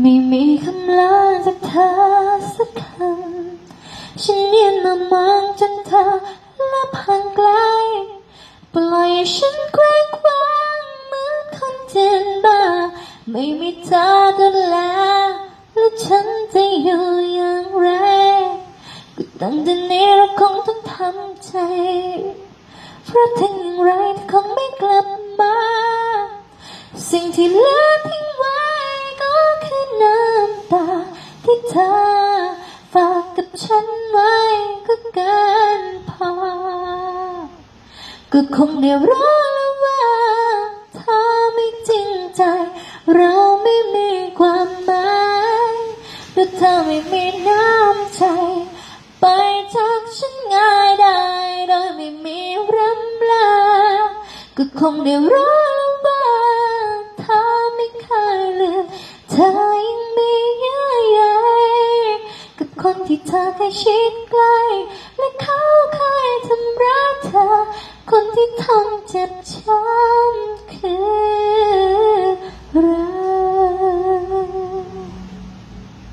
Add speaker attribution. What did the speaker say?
Speaker 1: ไม่มีคำลาจากเธอสักคำฉันยืนมามองจนเธอลับห่างไกล ปล่อยฉันเคว้งคว้างเหมือนคนเจนบ้า ไม่มีเธอดูแลแล้วฉันจะอยู่อย่างไร ก็ตั้งแต่นี้เราคงต้องทำใจ เพราะถึงอย่างไรเธอคงไม่กลับมา สิ่งที่เหลือ เธอ ฝากกับฉันไว้ก็เกินพอ ก็คงได้รู้แล้วว่าเธอไม่จริงใจ เราไม่มีความหมายและเธอไม่มีน้ำใจ ไปจากฉันง่ายได้โดยไม่มีรำลาก็คงได้รู้ ที่เธอเคยชิดใกล้และเขาเคยทำร้ายเธอ คนที่ทำเจ็บช้ำคือ